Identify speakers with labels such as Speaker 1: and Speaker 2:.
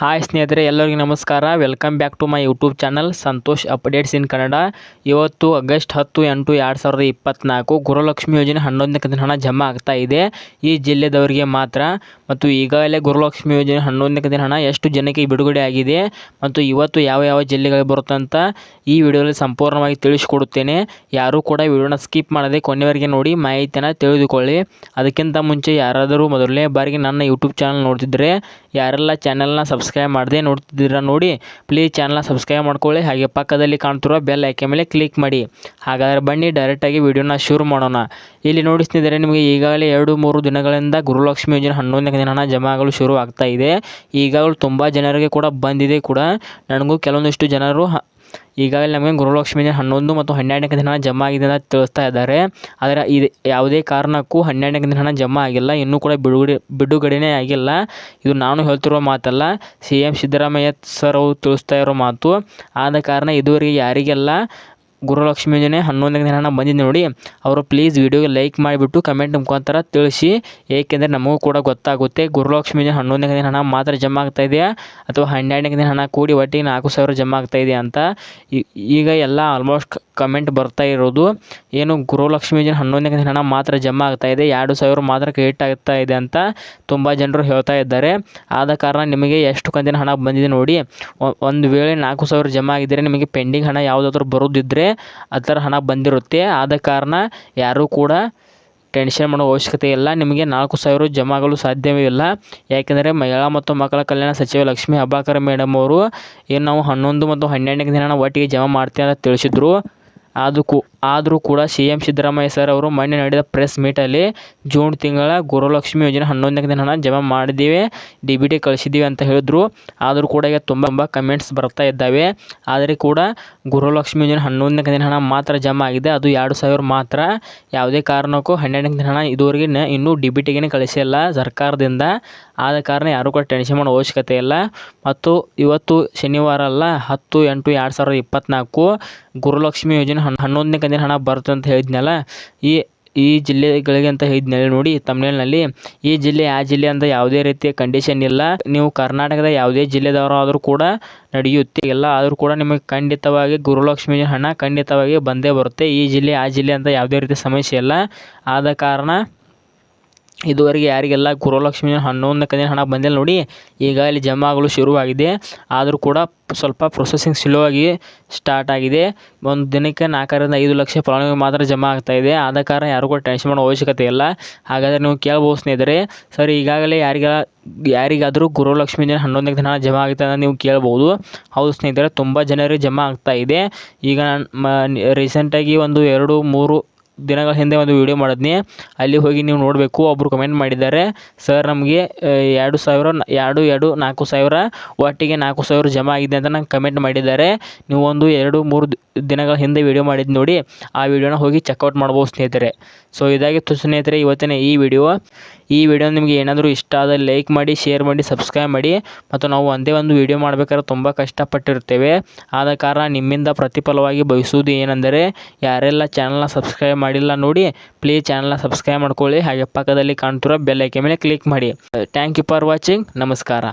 Speaker 1: Hi ಸ್ನೇಹಿತರೆ, ಎಲ್ಲರಿಗೂ ನಮಸ್ಕಾರ. Welcome back to my YouTube channel Santosh updates in Kannada ಇವತ್ತು ಆಗಸ್ಟ್ ಹತ್ತು, ಎಂಟು, ಎರಡು ಸಾವಿರದ ಇಪ್ಪತ್ತ್ನಾಲ್ಕು ಗುರುಲಕ್ಷ್ಮಿ ಯೋಜನೆ ಹನ್ನೊಂದನೇ ಕಂತಿನ ಹಣ ಜಮಾ ಆಗ್ತಾ ಇದೆ. ಈ ಜಿಲ್ಲೆದವರಿಗೆ ಮಾತ್ರ. ಮತ್ತು ಈಗಾಗಲೇ ಗುರುಲಕ್ಷ್ಮಿ ಯೋಜನೆ ಹನ್ನೊಂದನೇ ಕಂತಿನ ಹಣ ಎಷ್ಟು ಜನಕ್ಕೆ ಬಿಡುಗಡೆ ಆಗಿದೆ ಮತ್ತು ಇವತ್ತು ಯಾವ ಯಾವ ಜಿಲ್ಲೆಗಳಿಗೆ ಬರುತ್ತೆ ಅಂತ ಈ ವಿಡಿಯೋದಲ್ಲಿ ಸಂಪೂರ್ಣವಾಗಿ ತಿಳಿಸಿಕೊಡುತ್ತೇನೆ. ಯಾರೂ ಕೂಡ ವಿಡಿಯೋನ ಸ್ಕಿಪ್ ಮಾಡದೆ ಕೊನೆವರೆಗೆ ನೋಡಿ ಮಾಹಿತಿಯನ್ನು ತಿಳಿದುಕೊಳ್ಳಿ. ಅದಕ್ಕಿಂತ ಮುಂಚೆ ಯಾರಾದರೂ ಮೊದಲನೇ ಬಾರಿಗೆ ನನ್ನ ಯೂಟ್ಯೂಬ್ ಚಾನಲ್ ನೋಡ್ತಿದ್ದರೆ ಯಾರೆಲ್ಲ ಚಾನಲ್ನ ಸಬ್ಸ್ಕ್ರೈಬ್ ಮಾಡದೆ ನೋಡ್ತಿದ್ದೀರಾ ನೋಡಿ ಪ್ಲೀಸ್ ಚಾನಲ್ನ ಸಬ್ಸ್ಕ್ರೈಬ್ ಮಾಡ್ಕೊಳ್ಳಿ. ಹಾಗೆ ಪಕ್ಕದಲ್ಲಿ ಕಾಣ್ತಿರೋ ಬೆಲ್ ಐಕೆ ಮೇಲೆ ಕ್ಲಿಕ್ ಮಾಡಿ. ಹಾಗಾದರೆ ಬನ್ನಿ ಡೈರೆಕ್ಟಾಗಿ ವಿಡಿಯೋನ ಶುರು ಮಾಡೋಣ. ಇಲ್ಲಿ ನೋಡಿಸ್ತಿದ್ದಾರೆ ನಿಮಗೆ ಈಗಾಗಲೇ ಎರಡು ಮೂರು ದಿನಗಳಿಂದ ಗುರುಲಕ್ಷ್ಮಿ ಯೋಜನೆ ಹನ್ನೊಂದನೇ ದಿನ ಜಮಾ ಆಗಲು ಶುರು ಆಗ್ತಾ ಇದೆ. ಈಗಾಗಲೂ ತುಂಬ ಜನರಿಗೆ ಕೂಡ ಬಂದಿದೆ ಕೂಡ. ನನಗೂ ಕೆಲವೊಂದಿಷ್ಟು ಜನರು ಈಗಾಗಲೇ ನಮಗೆ ಗುರುಲಕ್ಷ್ಮಿ ಯೋಜನೆ ಹನ್ನೊಂದು ಮತ್ತು ಹನ್ನೆರಡನೇ ದಿನ ಹಣ ಜಮಾ ಆಗಿದೆ ಅಂತ ತಿಳಿಸ್ತಾ ಇದ್ದಾರೆ. ಆದರೆ ಇದು ಯಾವುದೇ ಕಾರಣಕ್ಕೂ ಹನ್ನೆರಡನೇ ದಿನ ಹಣ ಜಮಾ ಆಗಿಲ್ಲ. ಇನ್ನೂ ಕೂಡ ಬಿಡುಗಡೆ, ಬಿಡುಗಡೆನೇ ಆಗಿಲ್ಲ. ಇದು ನಾನು ಹೇಳ್ತಿರೋ ಮಾತಲ್ಲ. ಸಿ ಎಂ ಸಿದ್ದರಾಮಯ್ಯ ಸರ್ ಅವರು ತಿಳಿಸ್ತಾ ಇರೋ ಮಾತು. ಆದ ಕಾರಣ ಇದುವರೆಗೆ ಯಾರಿಗೆಲ್ಲ ಗುರುಲಕ್ಷ್ಮಿ ಯೋಜನೆ ಹನ್ನೊಂದನೇ ದಿನ ಹಣ ಬಂದಿದೆ ನೋಡಿ. ಅವರು ಪ್ಲೀಸ್ ವಿಡಿಯೋಗೆ ಲೈಕ್ ಮಾಡಿಬಿಟ್ಟು ಕಮೆಂಟ್ ಮುಖಾಂತರ ತಿಳಿಸಿ. ಏಕೆಂದರೆ ನಮಗೂ ಕೂಡ ಗೊತ್ತಾಗುತ್ತೆ, ಗುರುಲಕ್ಷ್ಮಿ ಯೋಜನೆ ಹನ್ನೊಂದನೇ ದಿನ ಹಣ ಮಾತ್ರ ಜಮಾ ಆಗ್ತಾ ಇದೆಯಾ? ಅಥವಾ ಹನ್ನೆರಡನೇ ದಿನ ಹಣ ಕೂಡಿ ಒಟ್ಟಿಗೆ ನಾಲ್ಕು ಸಾವಿರ ಜಮಾ ಆಗ್ತಾ ಇದೆಯಾ ಅಂತ. ಈಗ ಎಲ್ಲ ಆಲ್ಮೋಸ್ಟ್ ಕಮೆಂಟ್ ಬರ್ತಾ ಇರೋದು. ಏನು ಗುರುಲಕ್ಷ್ಮಿ ಯೋಜನೆ ಹನ್ನೊಂದನೇ ದಿನ ಹಣ ಮಾತ್ರ ಜಮಾ ಆಗ್ತಾ ಇದೆ. ಎರಡು ಸಾವಿರ ಮಾತ್ರ ಕ್ರೆಡಿಟ್ ಆಗ್ತಾ ಇದೆ ಅಂತ ತುಂಬ ಜನರು ಹೇಳ್ತಾ ಇದ್ದಾರೆ. ಆದ ಕಾರಣ ನಿಮಗೆ ಎಷ್ಟು ಕಂತಿನ ಹಣ ಬಂದಿದೆ ನೋಡಿ. ಒಂದು ವೇಳೆ ನಾಲ್ಕು ಸಾವಿರ ಜಮಾ ಆಗಿದ್ದರೆ ನಿಮಗೆ ಪೆಂಡಿಂಗ್ ಹಣ ಯಾವುದಾದ್ರೂ ಬರೋದಿದ್ದರೆ ಥರ ಹಣ ಬಂದಿರುತ್ತೆ. ಆದ ಕಾರಣ ಯಾರೂ ಕೂಡ ಟೆನ್ಷನ್ ಮಾಡೋ ಅವಶ್ಯಕತೆ ಇಲ್ಲ. ನಿಮಗೆ ನಾಲ್ಕು ಸಾವಿರ ಜಮಾ ಆಗಲು ಸಾಧ್ಯವೇ ಇಲ್ಲ. ಯಾಕೆಂದರೆ ಮಹಿಳಾ ಮತ್ತು ಮಕ್ಕಳ ಕಲ್ಯಾಣ ಸಚಿವ ಲಕ್ಷ್ಮೀ ಹಬ್ಬಾಕರ್ ಮೇಡಮ್ ಅವರು, ಏನು ನಾವು ಹನ್ನೊಂದು ಮತ್ತು ಹನ್ನೆರಡನೇ ದಿನ ಒಟ್ಟಿಗೆ ಜಮಾ ಮಾಡ್ತೀವಿ ಅಂತ ತಿಳಿಸಿದ್ರು. ಅದು ಕೂ ಆದರೂ ಕೂಡ ಸಿ ಎಂ ಸಿದ್ದರಾಮಯ್ಯ ಸರ್ ಅವರು ಮೊನ್ನೆ ನಡೆದ ಪ್ರೆಸ್ ಮೀಟಲ್ಲಿ ಜೂನ್ ತಿಂಗಳ ಗುರುಲಕ್ಷ್ಮಿ ಯೋಜನೆ ಹನ್ನೊಂದನೇ ದಿನ ಹಣ ಜಮಾ ಮಾಡಿದ್ದೀವಿ ಡಿ ಬಿ ಟಿ ಕಳಿಸಿದ್ದೀವಿ ಅಂತ ಹೇಳಿದ್ರು. ಆದರೂ ಕೂಡ ಈಗ ತುಂಬ ತುಂಬ ಕಮೆಂಟ್ಸ್ ಬರ್ತಾ ಇದ್ದಾವೆ. ಆದರೆ ಕೂಡ ಗುರುಲಕ್ಷ್ಮಿ ಯೋಜನೆ ಹನ್ನೊಂದನೇ ದಿನ ಹಣ ಮಾತ್ರ ಜಮಾ ಆಗಿದೆ. ಅದು ಎರಡು ಸಾವಿರ ಮಾತ್ರ. ಯಾವುದೇ ಕಾರಣಕ್ಕೂ ಹನ್ನೆರಡನೇ ದಿನ ಹಣ ಇದುವರೆಗೆ ಇನ್ನೂ ಡಿ ಬಿ ಟಿಗೆ ಕಳಿಸಿಲ್ಲ ಸರ್ಕಾರದಿಂದ. ಆದ ಕಾರಣ ಯಾರೂ ಕೂಡ ಟೆನ್ಷನ್ ಮಾಡೋ ಅವಶ್ಯಕತೆ ಇಲ್ಲ. ಮತ್ತು ಇವತ್ತು ಶನಿವಾರ ಅಲ್ಲ, ಹತ್ತು ಎಂಟು ಎರಡು ಸಾವಿರದ ಇಪ್ಪತ್ತ್ನಾಲ್ಕು ಗುರುಲಕ್ಷ್ಮಿ ಯೋಜನೆ ಹನ್, ಹನ್ನೊಂದನೇ ಕಂತಿನ ಹಣ ಬರುತ್ತೆ ಅಂತ ಹೇಳಿದ್ನಲ್ಲ, ಈ ಈ ಜಿಲ್ಲೆಗಳಿಗೆ ಅಂತ ಹೇಳಿದ್ನಲ್ಲ ನೋಡಿ ತಮಿಳ್ನಲ್ಲಿ ಈ ಜಿಲ್ಲೆ, ಆ ಜಿಲ್ಲೆ ಅಂತ ಯಾವುದೇ ರೀತಿಯ ಕಂಡೀಷನ್ ಇಲ್ಲ. ನೀವು ಕರ್ನಾಟಕದ ಯಾವುದೇ ಜಿಲ್ಲೆದವರಾದರೂ ಕೂಡ ನಡೆಯುತ್ತೆ. ಎಲ್ಲ ಆದರೂ ಕೂಡ ನಿಮಗೆ ಖಂಡಿತವಾಗಿ ಗುರುಲಕ್ಷ್ಮಿ ಹಣ ಖಂಡಿತವಾಗಿ ಬಂದೇ ಬರುತ್ತೆ. ಈ ಜಿಲ್ಲೆ, ಆ ಜಿಲ್ಲೆ ಅಂತ ಯಾವುದೇ ರೀತಿಯ ಸಮಸ್ಯೆ ಇಲ್ಲ. ಆದ ಕಾರಣ ಇದುವರೆಗೆ ಯಾರಿಗೆಲ್ಲ ಗುರುಲಕ್ಷ್ಮಿ ಹನ್ನೊಂದನೇ ಕಂತಿನ ಹಣ ಬಂದಿಲ್ಲ ನೋಡಿ, ಈಗ ಇಲ್ಲಿ ಜಮಾ ಆಗಲು ಶುರುವಾಗಿದೆ. ಆದರೂ ಕೂಡ ಸ್ವಲ್ಪ ಪ್ರೊಸೆಸಿಂಗ್ ಸ್ಲೋ ಆಗಿ ಸ್ಟಾರ್ಟ್ ಆಗಿದೆ. ಒಂದು ದಿನಕ್ಕೆ ನಾಲ್ಕರಿಂದ ಐದು ಲಕ್ಷ ಫಲಾನುಭವಿ ಮಾತ್ರ ಜಮಾ ಆಗ್ತಾ ಇದೆ. ಆದ ಕಾರಣ ಯಾರು ಕೂಡ ಟೆನ್ಷನ್ ಮಾಡೋ ಅವಶ್ಯಕತೆ ಇಲ್ಲ. ಹಾಗಾದರೆ ನೀವು ಕೇಳ್ಬೋದು ಸ್ನೇಹಿತರೆ, ಸರ್, ಈಗಾಗಲೇ ಯಾರಿಗೆಲ್ಲ, ಯಾರಿಗಾದರೂ ಗುರುಲಕ್ಷ್ಮಿ ದಿನ ಹನ್ನೊಂದನೇ ದಿನ ಜಮಾ ಆಗುತ್ತೆ ಅಂತ ನೀವು ಕೇಳ್ಬೋದು. ಹೌದು ಸ್ನೇಹಿತರೆ, ತುಂಬ ಜನರಿಗೆ ಜಮಾ ಆಗ್ತಾ ಇದೆ. ಈಗ ನಾನು ಮ ರೀಸೆಂಟಾಗಿ ಒಂದು ಎರಡು, ಮೂರು ದಿನಗಳ ಹಿಂದೆ ಒಂದು ವಿಡಿಯೋ ಮಾಡಿದ್ನಿ. ಅಲ್ಲಿ ಹೋಗಿ ನೀವು ನೋಡಬೇಕು ಒಬ್ಬರು ಕಮೆಂಟ್ ಮಾಡಿದ್ದಾರೆ. ಸರ್ ನಮಗೆ ಎರಡು ಸಾವಿರ, ಎರಡು ಎರಡು, ನಾಲ್ಕು ಸಾವಿರ, ಒಟ್ಟಿಗೆ ನಾಲ್ಕು ಸಾವಿರ ಜಮಾ ಆಗಿದೆ ಅಂತ ನಂಗೆ ಕಮೆಂಟ್ ಮಾಡಿದ್ದಾರೆ. ನೀವು ಒಂದು ಎರಡು, ಮೂರು ದಿನಗಳ ಹಿಂದೆ ವಿಡಿಯೋ ಮಾಡಿದ್ದು ನೋಡಿ, ಆ ವಿಡಿಯೋನ ಹೋಗಿ ಚೆಕ್ಔಟ್ ಮಾಡ್ಬೋದು ಸ್ನೇಹಿತರೆ. ಸೊ ಇದಾಗಿತ್ತು ಸ್ನೇಹಿತರೆ, ಇವತ್ತಿನ ಈ ವಿಡಿಯೋ ಈ ವಿಡಿಯೋ ನಿಮಗೆ ಏನಾದರೂ ಇಷ್ಟ ಆದರೆ ಲೈಕ್ ಮಾಡಿ ಶೇರ್ ಮಾಡಿ ಸಬ್ಸ್ಕ್ರೈಬ್ ಮಾಡಿ. ಮತ್ತು ನಾವು ಒಂದೇ ಒಂದು ವಿಡಿಯೋ ಮಾಡಬೇಕಾದ್ರೆ ತುಂಬ ಕಷ್ಟಪಟ್ಟಿರ್ತೇವೆ. ಆದ ಕಾರಣ ನಿಮ್ಮಿಂದ ಪ್ರತಿಫಲವಾಗಿ ಬಯಸುವುದು ಏನೆಂದರೆ, ಯಾರೆಲ್ಲ ಚಾನಲ್ನ ಸಬ್ಸ್ಕ್ರೈಬ್ ಮಾಡಿಲ್ಲ ನೋಡಿ ಪ್ಲೀಸ್ ಚಾನಲ್ನ ಸಬ್ಸ್ಕ್ರೈಬ್ ಮಾಡ್ಕೊಳ್ಳಿ. ಹಾಗೆ ಪಕ್ಕದಲ್ಲಿ ಕಾಣ್ತಿರೋ ಬೆಲ್ ಐಕೆ ಮೇಲೆ ಕ್ಲಿಕ್ ಮಾಡಿ. ಥ್ಯಾಂಕ್ ಯು ಫಾರ್ ವಾಚಿಂಗ್ ನಮಸ್ಕಾರ.